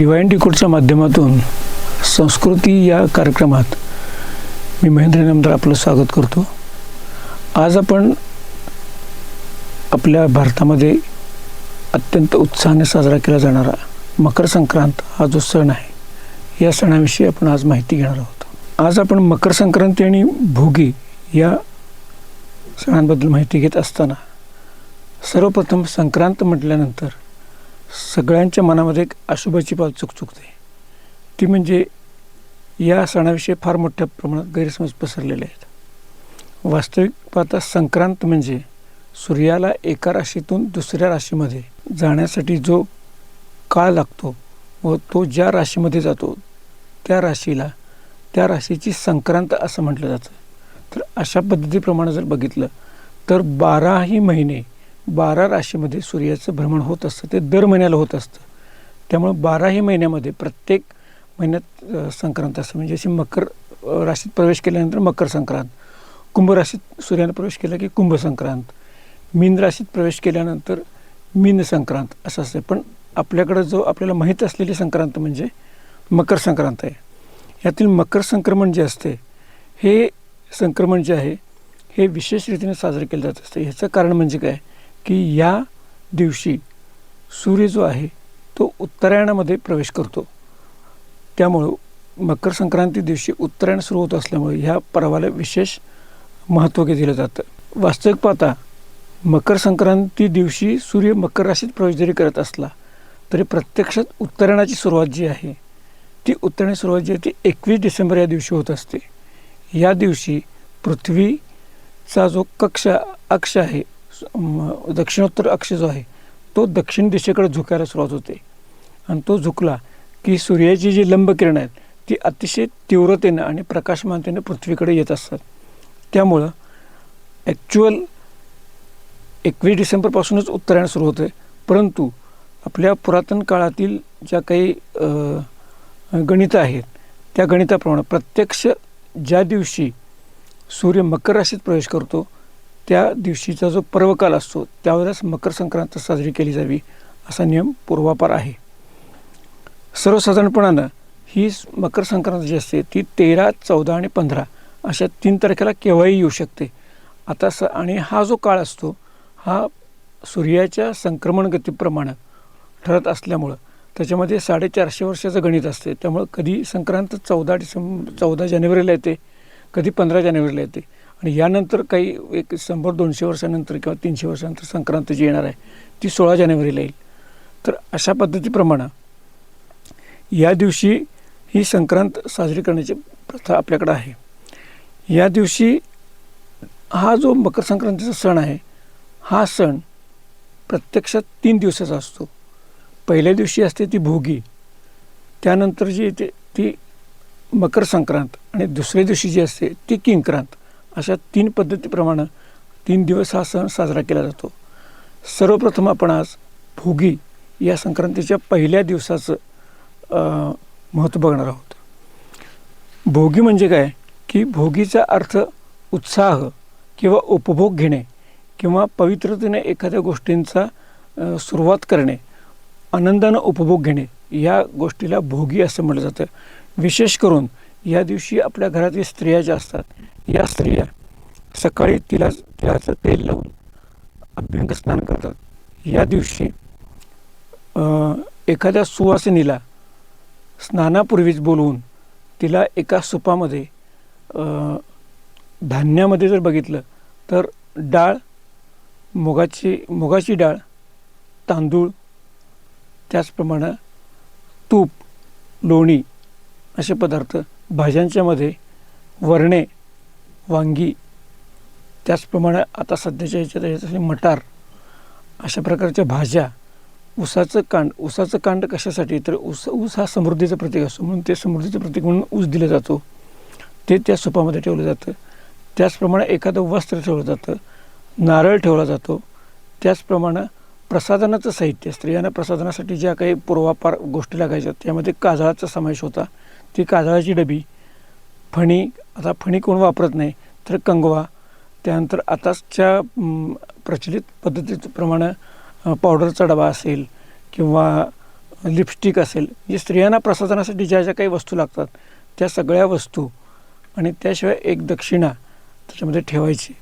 Divine डिकोडच्या माध्यमातून संस्कृती या कार्यक्रमात मी महेंद्र नामदार आपलं स्वागत करतो. आज आपण आपल्या भारतामध्ये अत्यंत उत्साहाने साजरा केला जाणारा मकर संक्रांत हा जो सण आहे या सणाविषयी आपण आज माहिती घेणार आहोत. आज आपण मकर संक्रांती आणि भोगी या सणांबद्दल माहिती घेत असताना सर्वप्रथम संक्रांत म्हटल्यानंतर सगळ्यांच्या मनामध्ये एक अशुभाची पाल चुकचुकते. ती म्हणजे या सणाविषयी फार मोठ्या प्रमाणात गैरसमज पसरलेले आहेत. वास्तविक पाहता संक्रांत म्हणजे सूर्याला एका राशीतून दुसऱ्या राशीमध्ये जाण्यासाठी जो काळ लागतो व तो ज्या राशीमध्ये जातो त्या राशीला त्या राशीची संक्रांत असं म्हटलं जातं. तर अशा पद्धतीप्रमाणे जर बघितलं तर बाराही महिने बारा राशीमध्ये सूर्याचं भ्रमण होत असतं ते दर महिन्याला होत असतं. त्यामुळं बाराही महिन्यामध्ये प्रत्येक महिन्यात संक्रांत असते. म्हणजे अशी मकर राशीत प्रवेश केल्यानंतर मकर संक्रांत. कुंभ राशीत सूर्याने प्रवेश केला की कुंभ संक्रांत. मीन राशीत प्रवेश केल्यानंतर मीन संक्रांत असं असते. पण आपल्याकडं जो आपल्याला माहीत असलेली संक्रांत म्हणजे मकर संक्रांत आहे. यातील मकर संक्रमण जे असते हे संक्रमण जे आहे हे विशेष रीतीने साजरे केले जात असते. ह्याचं कारण म्हणजे काय? की या दिवशी सूर्य जो आहे तो उत्तरायणामध्ये प्रवेश करतो. त्यामुळं मकर संक्रांती दिवशी उत्तरायण सुरू होत असल्यामुळे ह्या पर्वाला विशेष महत्त्व दिलं जातं. वास्तविक पाहता मकर संक्रांती दिवशी सूर्य मकर राशीत प्रवेश जरी करत असला तरी प्रत्यक्षात उत्तरायणाची सुरुवात जी आहे ती उत्तरायण सुरुवात जी आहे ती एकवीस डिसेंबर या दिवशी होत असते. या दिवशी पृथ्वीचा जो कक्ष अक्ष आहे दक्षिणोत्तर अक्ष जो आहे तो दक्षिण दिशेकडे झुकायला सुरुवात होते. आणि तो झुकला की सूर्याची जी लंबकिरण आहेत ती अतिशय तीव्रतेनं आणि प्रकाशमानतेनं पृथ्वीकडे येत असतात. त्यामुळं ॲक्च्युअल एकवीस डिसेंबरपासूनच उत्तरायण सुरू होतं आहे परंतु आपल्या पुरातन काळातील ज्या काही गणितं आहेत त्या गणिताप्रमाणे प्रत्यक्ष ज्या दिवशी सूर्य मकर राशीत प्रवेश करतो त्या दिवशीचा जो पर्वकाल असतो त्यावेळेस मकर संक्रांत साजरी केली जावी असा नियम पूर्वापार आहे. सर्वसाधारणपणानं ही मकर संक्रांत जी असते ती तेरा चौदा आणि पंधरा अशा तीन तारखेला केव्हाही येऊ शकते. आता स आणि हा जो काळ असतो हा सूर्याच्या संक्रमण गतीप्रमाणे ठरत असल्यामुळं त्याच्यामध्ये साडेचारशे वर्षाचं गणित असते. त्यामुळं कधी संक्रांत चौदा डिसेंबर चौदा जानेवारीला येते कधी पंधरा जानेवारीला येते. आणि यानंतर काही एक शंभर दोनशे वर्षानंतर किंवा तीनशे वर्षानंतर संक्रांत जी येणार आहे ती सोळा जानेवारीला येईल. तर अशा पद्धतीप्रमाणे या दिवशी ही संक्रांत साजरी करण्याची प्रथा आपल्याकडं आहे. या दिवशी हा जो मकर संक्रांतीचा सण आहे हा सण प्रत्यक्षात तीन दिवसाचा असतो. पहिल्या दिवशी असते ती भोगी त्यानंतर जी येते ती मकर संक्रांत आणि दुसऱ्या दिवशी जी असते ती किंक्रांत. अशा तीन पद्धतीप्रमाणे तीन दिवस हा सण साजरा केला जातो. सर्वप्रथम आपण आज भोगी या संक्रांतीच्या पहिल्या दिवसाचं महत्त्व बघणार आहोत. भोगी म्हणजे काय? की भोगीचा अर्थ उत्साह किंवा उपभोग घेणे किंवा पवित्रतेने एखाद्या गोष्टींचा सुरुवात करणे आनंदानं उपभोग घेणे या गोष्टीला भोगी असं म्हटलं जातं. विशेष करून या दिवशी आपल्या घरातील स्त्रिया ज्या असतात या स्त्रिया सकाळी तिला तिळाचं तेल लावून अभ्यंग स्नान करतात. या दिवशी एखाद्या सुवासिनीला स्नानापूर्वीच बोलवून तिला एका सुपामध्ये धान्यामध्ये जर बघितलं तर डाळ मुगाची मुगाची डाळ तांदूळ त्याचप्रमाणे तूप लोणी असे पदार्थ भाज्यांच्यामध्ये वरणे वांगी त्याचप्रमाणे आता सध्याच्या याच्यात याच्यासाठी मटार अशा प्रकारच्या भाज्या ऊसाचं कांड ऊसाचं कांड कशासाठी? तर ऊस ऊस हा समृद्धीचं प्रतीक असतो म्हणून ते समृद्धीचं प्रतीक म्हणून ऊस दिलं जातो. ते त्या सुपामध्ये ठेवलं जातं. त्याचप्रमाणे एखादं वस्त्र ठेवलं जातं. नारळ ठेवला जातो. त्याचप्रमाणे प्रसाधनाचं साहित्य स्त्रियांना प्रसाधनासाठी ज्या काही पूर्वापार गोष्टी लागायच्या त्यामध्ये काजळाचा समावेश होता. ती काजळाची डबी फणी आता फणी कोण वापरत नाही तर कंगवा. त्यानंतर आताच्या प्रचलित पद्धतीप्रमाणे पावडरचा डबा असेल किंवा लिपस्टिक असेल जे स्त्रियांना प्रसाधनासाठी ज्या ज्या काही वस्तू लागतात त्या सगळ्या वस्तू आणि त्याशिवाय एक दक्षिणा त्याच्यामध्ये ठेवायची.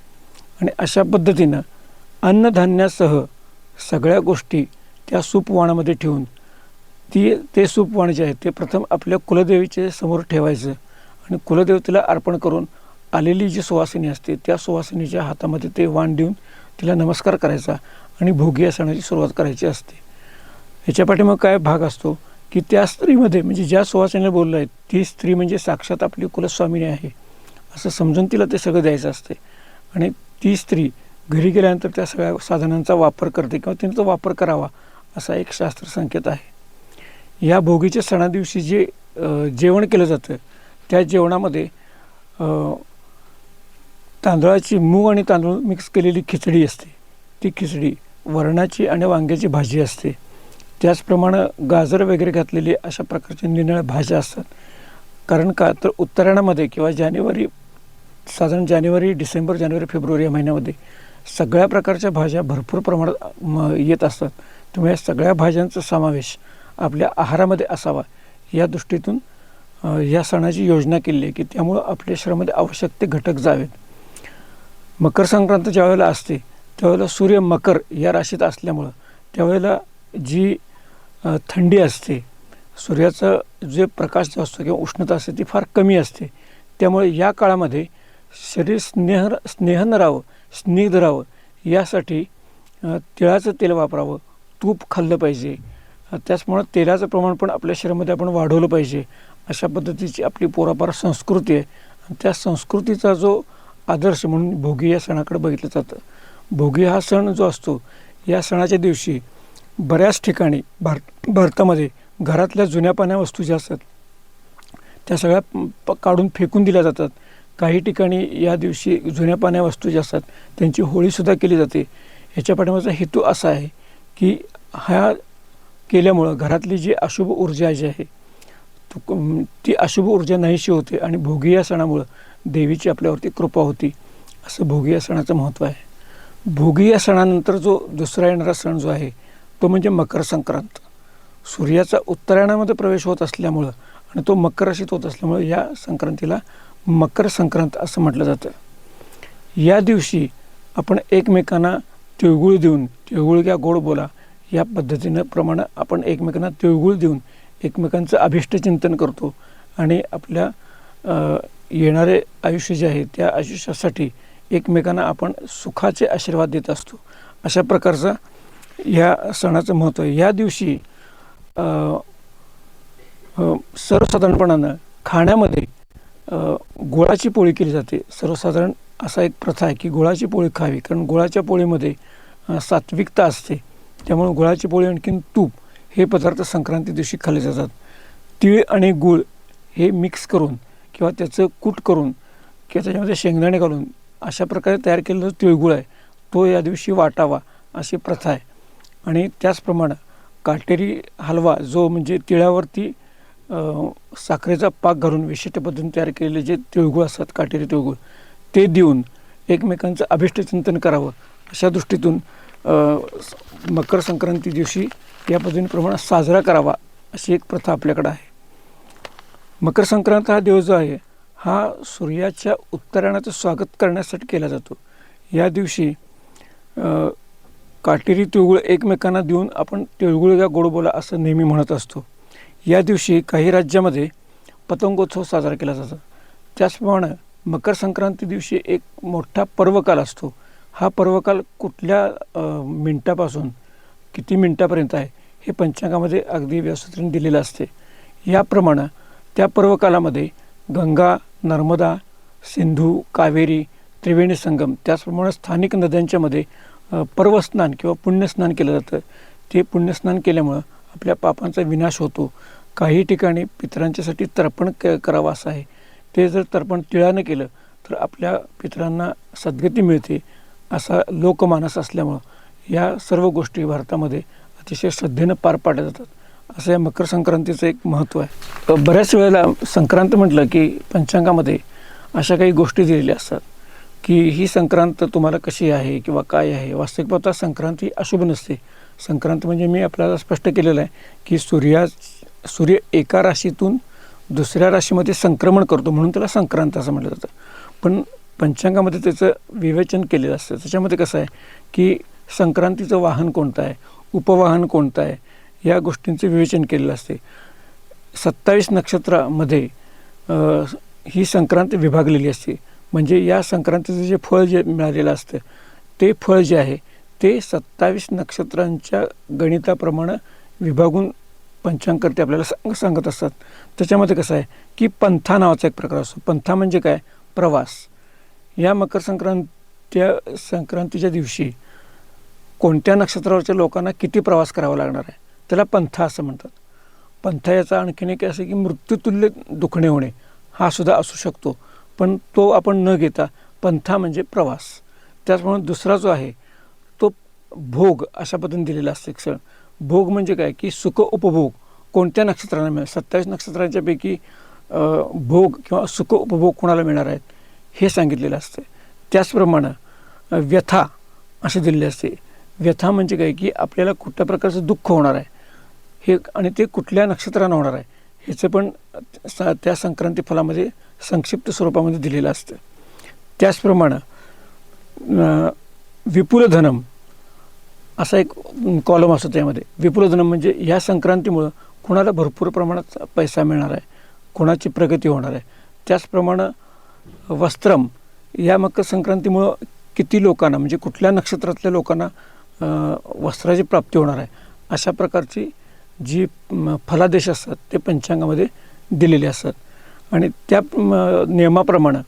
आणि अशा पद्धतीनं अन्नधान्यासह सगळ्या गोष्टी त्या सूपवाणामध्ये ठेवून ती ते सूपवाण जे आहे ते प्रथम आपल्या कुलदेवीचे समोर ठेवायचं. आणि कुलदेवतेला अर्पण करून आलेली जी सुवासिनी असते त्या सुवासिनीच्या हातामध्ये ते वाण देऊन तिला नमस्कार करायचा आणि भोगी या सणाची सुरुवात करायची असते. ह्याच्या पाठीमाग काय भाग असतो? की त्या स्त्रीमध्ये म्हणजे ज्या सुवासिनीला बोललं आहे ती स्त्री म्हणजे साक्षात आपली कुलस्वामिनी आहे. असं समजून तिला ते सगळं द्यायचं असते. आणि ती स्त्री घरी गेल्यानंतर त्या सगळ्या साधनांचा वापर करते किंवा तिने तो वापर करावा असा एक शास्त्र संकेत आहे. या भोगीच्या सणादिवशी जे जेवण केलं जातं त्या जेवणामध्ये तांदळाची मूग आणि तांदूळ मिक्स केलेली खिचडी असते. ती खिचडी वरणाची आणि वांग्याची भाजी असते. त्याचप्रमाणे गाजर वगैरे घातलेली अशा प्रकारच्या निरनिळ्या भाज्या असतात. कारण का तर उत्तरायणामध्ये किंवा जानेवारी साधारण जानेवारी डिसेंबर जानेवारी फेब्रुवारी या महिन्यामध्ये सगळ्या प्रकारच्या भाज्या भरपूर प्रमाणात म, येत असतात. त्यामुळे या सगळ्या भाज्यांचा समावेश आपल्या आहारामध्ये असावा. या दृष्टीतून या सणाची योजना केली आहे की त्यामुळं आपल्या शरीरामध्ये आवश्यक ते घटक जावेत. मकर संक्रांत ज्यावेळेला असते त्यावेळेला सूर्य मकर या राशीत असल्यामुळं त्यावेळेला जी थंडी असते सूर्याचं जे प्रकाश जो असतो किंवा उष्णता असते ती फार कमी असते. त्यामुळे या काळामध्ये शरीर स्नेह स्नेहन राहावं स्निग्ध राहावं यासाठी तिळाचं तेल वापरावं तूप खाल्लं पाहिजे. त्याचमुळं तेलाचं प्रमाण पण आपल्या शरीरामध्ये आपण वाढवलं पाहिजे. अशा पद्धतीची आपली पोरापार संस्कृती आहे. आणि त्या संस्कृतीचा जो आदर्श म्हणून भोगी या सणाकडे बघितलं जातं. भोगी हा सण जो असतो या सणाच्या दिवशी बऱ्याच ठिकाणी भारत भारतामध्ये घरातल्या जुन्या पाण्या वस्तू ज्या असतात त्या सगळ्या प- काढून फेकून दिल्या जातात. काही ठिकाणी या दिवशी जुन्या पाण्या वस्तू ज्या असतात त्यांची होळीसुद्धा केली जाते. ह्याच्या पाठीमागचा हेतू असा आहे की ह्या केल्यामुळं घरातली जी अशुभ ऊर्जा जी आहे तो ती अशुभ ऊर्जा नाहीशी होते आणि भोगी या सणामुळं देवीची आपल्यावरती कृपा होती. असं भोगी या सणाचं महत्त्व आहे. भोगी या सणानंतर जो दुसरा येणारा सण जो आहे तो म्हणजे मकर संक्रांत. सूर्याचा उत्तरायणामध्ये प्रवेश होत असल्यामुळं आणि तो मकर राशीत होत असल्यामुळं या संक्रांतीला मकर संक्रांत असं म्हटलं जातं. या दिवशी आपण एकमेकांना तिळगुळ देऊन तिळगुळ घ्या गोड बोला या पद्धतीनं प्रमाणे आपण एकमेकांना तिळगुळ देऊन एकमेकांचं अभिष्टचिंतन करतो आणि आपल्या येणारे आयुष्य जे आहे त्या आयुष्यासाठी एकमेकांना आपण सुखाचे आशीर्वाद देत असतो. अशा प्रकारचा या सणाचं महत्त्व आहे. या दिवशी सर्वसाधारणपणानं खाण्यामध्ये गुळाची पोळी केली जाते. सर्वसाधारण असा एक प्रथा आहे की गुळाची पोळी खावी. कारण गुळाच्या पोळीमध्ये सात्विकता असते. त्यामुळे गुळाची पोळी आणखीन तूप हे पदार्थ संक्रांती दिवशी खाल्ले जातात. तीळ आणि गूळ हे मिक्स करून किंवा त्याचं कूट करून किंवा त्याच्यामध्ये शेंगदाणे घालून अशा प्रकारे तयार केलेला जो तिळगुळ आहे तो या दिवशी वाटावा अशी प्रथा आहे. आणि त्याचप्रमाणे काटेरी हलवा जो म्हणजे तिळावरती साखरेचा पाक घालून विशिष्ट पद्धतीने तयार केलेले जे तिळगुळ असतात काटेरी तिळगुळ ते देऊन एकमेकांचं अभिष्टचिंतन करावं. अशा दृष्टीतून मकर संक्रांती दिवशी या पद्धतीने प्रमाणात साजरा करावा अशी एक प्रथा आपल्याकडं आहे. मकर संक्रांत हा दिवस जो आहे हा सूर्याच्या उत्तरायणाचं स्वागत करण्यासाठी केला जातो. या दिवशी काटेरी तिळगुळ एकमेकांना देऊन आपण तिळगुळ या गोड बोला असं नेहमी म्हणत असतो. या दिवशी काही राज्यामध्ये पतंगोत्सव साजरा केला जातो. त्याचप्रमाणे मकर संक्रांती दिवशी एक मोठा पर्वकाल असतो. हा पर्वकाल कुठल्या मिनटापासून किती मिनटापर्यंत आहे? हे पंचांगामध्ये अगदी व्यवस्थित दिलेलं असते. याप्रमाणे त्या पर्वकालामध्ये गंगा नर्मदा सिंधू कावेरी त्रिवेणी संगम त्याचप्रमाणे स्थानिक नद्यांच्यामध्ये पर्वस्नान किंवा पुण्यस्नान केलं जातं. ते पुण्यस्नान केल्यामुळं आपल्या पापांचा विनाश होतो. काही ठिकाणी पितरांच्यासाठी तर्पण क करावं असं आहे. ते जर तर्पण तिळानं केलं तर आपल्या पितरांना सद्गती मिळते असा लोकमानस असल्यामुळं या सर्व गोष्टी भारतामध्ये अतिशय श्रद्धेनं पार पाडल्या जातात. असं या मकर संक्रांतीचं एक महत्त्व आहे. बऱ्याच वेळेला संक्रांत म्हटलं की पंचांगामध्ये अशा काही गोष्टी दिलेल्या असतात की ही संक्रांत तुम्हाला कशी आहे किंवा काय आहे? वास्तविक पाहता संक्रांत ही अशुभ नसते. संक्रांत म्हणजे मी आपल्याला स्पष्ट केलेलं आहे की सूर्या सूर्य एका राशीतून दुसऱ्या राशीमध्ये संक्रमण करतो म्हणून त्याला संक्रांत असं म्हटलं जातं. पण पंचांगामध्ये त्याचं विवेचन केलेलं असतं. त्याच्यामध्ये कसं आहे की संक्रांतीचं वाहन कोणतं आहे? उपवाहन कोणतं आहे या गोष्टींचं विवेचन केलेलं असते. सत्तावीस नक्षत्रामध्ये ही संक्रांत विभागलेली असते. म्हणजे या संक्रांतीचं जे फळ जे मिळालेलं असतं ते फळ जे आहे ते सत्तावीस नक्षत्रांच्या गणिताप्रमाणे विभागून पंचांगकर्ते आपल्याला सांग सांगत असतात. त्याच्यामध्ये कसं आहे की पंथा नावाचा एक प्रकार असतो. पंथा म्हणजे काय? प्रवास. या मकर संक्रांत्या संक्रांतीच्या दिवशी कोणत्या नक्षत्रावरच्या लोकांना किती प्रवास करावा लागणार आहे? त्याला पंथा असं म्हणतात. पंथा याचा आणखीन एक असं की मृत्यूतुल्य दुखणे होणे हा सुद्धा असू शकतो. पण तो आपण न घेता पंथा म्हणजे प्रवास. त्याचप्रमाणे दुसरा जो आहे तो भोग अशा पद्धतीने दिलेला असतो एक सण. भोग म्हणजे काय? की सुख उपभोग. कोणत्या नक्षत्रांना मिळेल सत्तावीस नक्षत्रांच्यापैकी भोग किंवा सुख उपभोग कोणाला मिळणार आहेत? हे सांगितलेलं असतं त्याचप्रमाणे व्यथा असे दिलेले असते. व्यथा म्हणजे काय की आपल्याला कुठल्या प्रकारचं दुःख होणार आहे? हे आणि ते कुठल्या नक्षत्रानं होणार आहे? ह्याचं पण स- त्या संक्रांती फलामध्ये संक्षिप्त स्वरूपामध्ये दिलेलं असतं. त्याचप्रमाणे विपुल धनम असा एक कॉलम असतो त्यामध्ये. विपुल धनम म्हणजे ह्या संक्रांतीमुळं कुणाला भरपूर प्रमाणात पैसा मिळणार आहे? कुणाची प्रगती होणार आहे? त्याचप्रमाणे वस्त्रम या मकर संक्रांतीमुळं किती लोकांना म्हणजे कुठल्या नक्षत्रातल्या लोकांना वस्त्राची प्राप्ती होणार आहे. अशा प्रकारची जी फलादेश असतात ते पंचांगामध्ये दिलेले असतात. आणि त्या नियमाप्रमाणे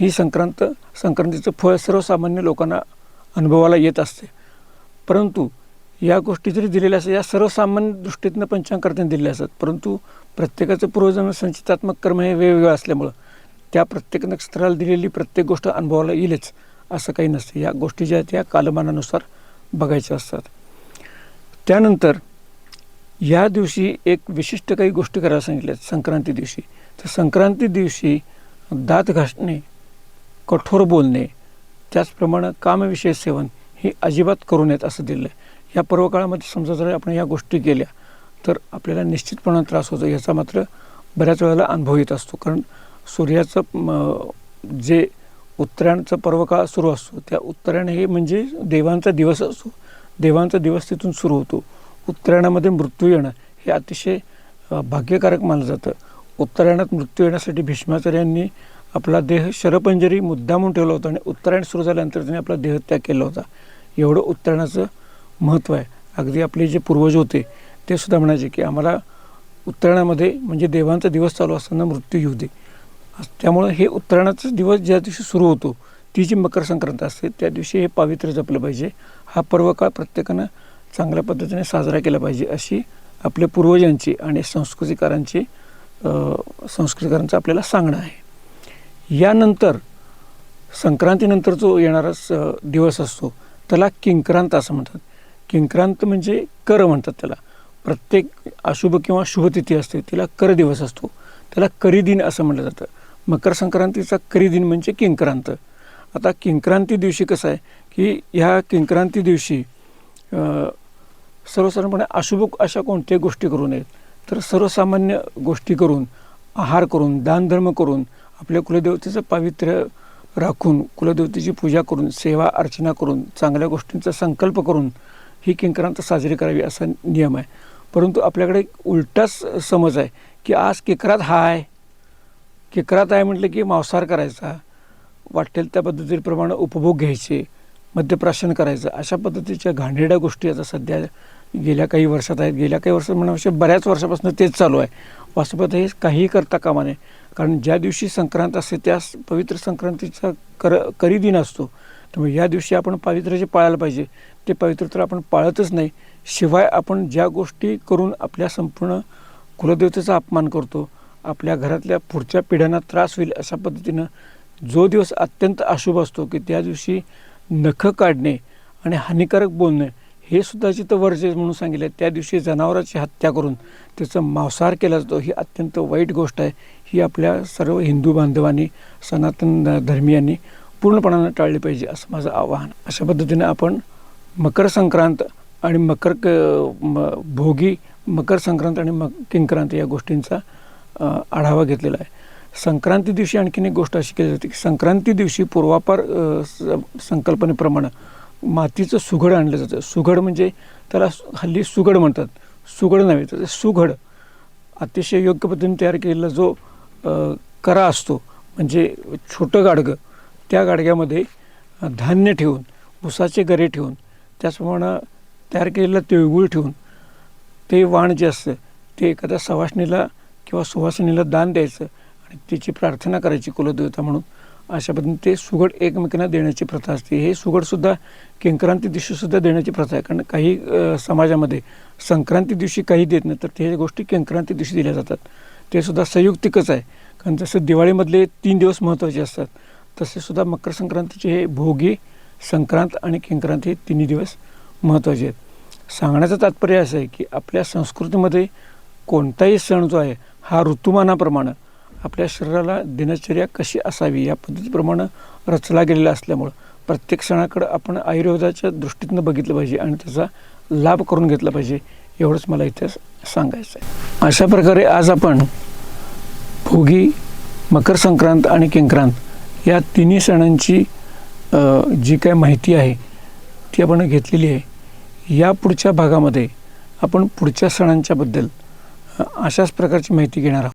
ही संक्रांत संक्रांतीचं फळ सर्वसामान्य लोकांना अनुभवाला येत असते. परंतु या गोष्टी जरी दिलेल्या असतात या सर्वसामान्य दृष्टीतनं पंचांगकर्त्यांनी दिलेल्या असतात. परंतु प्रत्येकाचं पूर्वजन्म संचितात्मक कर्म हे वेगवेगळं असल्यामुळं त्या प्रत्येक नक्षत्राला दिलेली प्रत्येक गोष्ट अनुभवाला येईलच असं काही नसते. या गोष्टी ज्या आहेत त्या कालमानानुसार बघायच्या असतात. त्यानंतर या दिवशी एक विशिष्ट काही गोष्टी करायला सांगितल्या आहेत संक्रांती दिवशी. तर संक्रांती दिवशी दात घासणे कठोर बोलणे त्याचप्रमाणे कामविषय सेवन हे अजिबात करू नयेत असं दिलं आहे या पर्वकाळामध्ये समजा जर आपण या गोष्टी केल्या तर आपल्याला निश्चितपणे त्रास होतो. याचा मात्र बऱ्याच वेळेला अनुभव येत असतो. कारण सूर्याचं जे उत्तरायणचा पर्वकाळ सुरू असतो. त्या उत्तरायण हे म्हणजे देवांचा दिवस असतो. देवांचा दिवस तिथून सुरू होतो. उत्तरायणामध्ये मृत्यू येणं हे अतिशय भाग्यकारक मानलं जातं. उत्तरायणात मृत्यू येण्यासाठी भीष्माचार्यांनी आपला देह शरपंजरी मुद्दामून ठेवला होता आणि उत्तरायण सुरू झाल्यानंतर त्यांनी आपला देह त्याग केला होता. एवढं उत्तरायणाचं महत्त्व आहे. अगदी आपले जे पूर्वज होते ते सुद्धा म्हणायचे की आम्हाला उत्तरायणामध्ये म्हणजे देवांचा दिवस चालू असताना मृत्यू येऊ दे. त्यामुळं हे उत्तरायणाचा दिवस ज्या दिवशी सुरू होतो ती जी मकर संक्रांत असते त्या दिवशी हे पावित्र्य जपलं पाहिजे. हा पर्वकाळ प्रत्येकानं चांगल्या पद्धतीने साजरा केला पाहिजे अशी आपल्या पूर्वजांची आणि संस्कृतीकारांची संस्कृतीकारांचं संस्कृतिकारांचं आपल्याला सांगणं आहे. यानंतर संक्रांतीनंतर जो येणारा स- दिवस असतो त्याला किंक्रांत असं म्हणतात. किंक्रांत म्हणजे कर म्हणतात त्याला. प्रत्येक अशुभ किंवा शुभतिथी असते तिला कर दिवस असतो. त्याला करी दिन असं म्हटलं जातं. मकर संक्रांतीचा करी दिन म्हणजे किंक्रांत. आता किंक्रांती दिवशी कसं आहे की ह्या किंक्रांती दिवशी सर्वसाधारणपणे अशुभ अशा कोणत्याही गोष्टी करू नयेत. तर सर्वसामान्य गोष्टी करून आहार करून दानधर्म करून आपल्या कुलदेवतेचं पावित्र्य राखून कुलदेवतेची पूजा करून सेवा अर्चना करून चांगल्या गोष्टींचा संकल्प करून ही किंक्रांत साजरी करावी असा नियम आहे. परंतु आपल्याकडे एक उलटाच समज आहे की आज किकरात हाय. किकरात आहे म्हटलं की मांसाहार करायचा वाटेल त्या पद्धतीप्रमाणे उपभोग घ्यायचे मद्यप्राशन करायचं अशा पद्धतीच्या घाणेरड्या गोष्टी आता सध्या गेल्या काही वर्षात आहेत. गेल्या काही वर्षात म्हणण्यापेक्षा बऱ्याच वर्षापासून तेच चालू आहे. वास्तवात हे काहीही करता कामा नये. कारण ज्या दिवशी संक्रांत असते त्या पवित्र संक्रांतीचा कर करी दिन असतो. त्यामुळे या दिवशी आपण पावित्र्य जे पाळायला पाहिजे ते पावित्र्य तर आपण पाळतच नाही. शिवाय आपण ज्या गोष्टी करून आपल्या संपूर्ण कुलदेवतेचा अपमान करतो आपल्या घरातल्या पुढच्या पिढ्यांना त्रास होईल अशा पद्धतीनं जो दिवस अत्यंत अशुभ असतो की त्या दिवशी नखं काढणे आणि हानिकारक बोलणे हे सुद्धा जिथं वर्जे म्हणून सांगितलं आहे त्या दिवशी जनावराची हत्या करून त्याचं मांसाहार केला जातो ही अत्यंत वाईट गोष्ट आहे. ही आपल्या सर्व हिंदू बांधवांनी सनातन धर्मियांनी पूर्णपणानं टाळली पाहिजे असं माझं आवाहन. अशा पद्धतीने आपण मकर संक्रांत आणि मकर क म भोगी मकर संक्रांत आणि मक किंक्रांत या गोष्टींचा आढावा घेतलेला आहे. संक्रांती दिवशी आणखीन एक गोष्ट अशी केली जाते की संक्रांती दिवशी पूर्वापार संकल्पनेप्रमाणे मातीचं सुघड आणलं जातं. सुघड म्हणजे त्याला हल्ली सुगड म्हणतात. सुगड नव्हे तर सुघड. अतिशय योग्य पद्धतीने तयार केलेला जो करा असतो म्हणजे छोटं गाडगं त्या गाडग्यामध्ये धान्य ठेवून उसाचे गरे ठेवून त्याचप्रमाणे तयार केलेलं तिळगुळ ठेवून ते वाण जे असतं ते एखाद्या सवासणीला किंवा सुवासिनीला दान द्यायचं आणि तिची प्रार्थना करायची कुलदेवता म्हणून अशा पद्धतीने ते सुगड एकमेकांना देण्याची प्रथा असते. हे सुगडसुद्धा किंक्रांती दिवशीसुद्धा देण्याची प्रथा आहे. कारण काही समाजामध्ये संक्रांती दिवशी काही देत नाही तर ते गोष्टी किंक्रांती दिवशी दिल्या जातात. ते सुद्धा संयुक्तिकच आहे. कारण जसं दिवाळीमधले तीन दिवस महत्त्वाचे असतात तसेसुद्धा मकर संक्रांतीचे हे भोगी संक्रांत आणि किंक्रांत हे तिन्ही दिवस महत्त्वाचे आहेत. सांगण्याचं तात्पर्य असं आहे की आपल्या संस्कृतीमध्ये कोणताही सण जो आहे हा ऋतुमानाप्रमाणे आपल्या शरीराला दिनचर्या कशी असावी या पद्धतीप्रमाणे रचला गेलेला असल्यामुळं प्रत्येक सणाकडं आपण आयुर्वेदाच्या दृष्टीतनं बघितलं पाहिजे आणि त्याचा लाभ करून घेतला पाहिजे एवढंच मला इथे सांगायचं आहे. अशा प्रकारे आज आपण भोगी मकर संक्रांत आणि किंक्रांत या तिन्ही सणांची जी काय माहिती आहे ती आपण घेतलेली आहे. या पुढच्या भागामध्ये आपण पुढच्या सणांच्याबद्दल अशाच प्रकारची माहिती घेणार आहोत.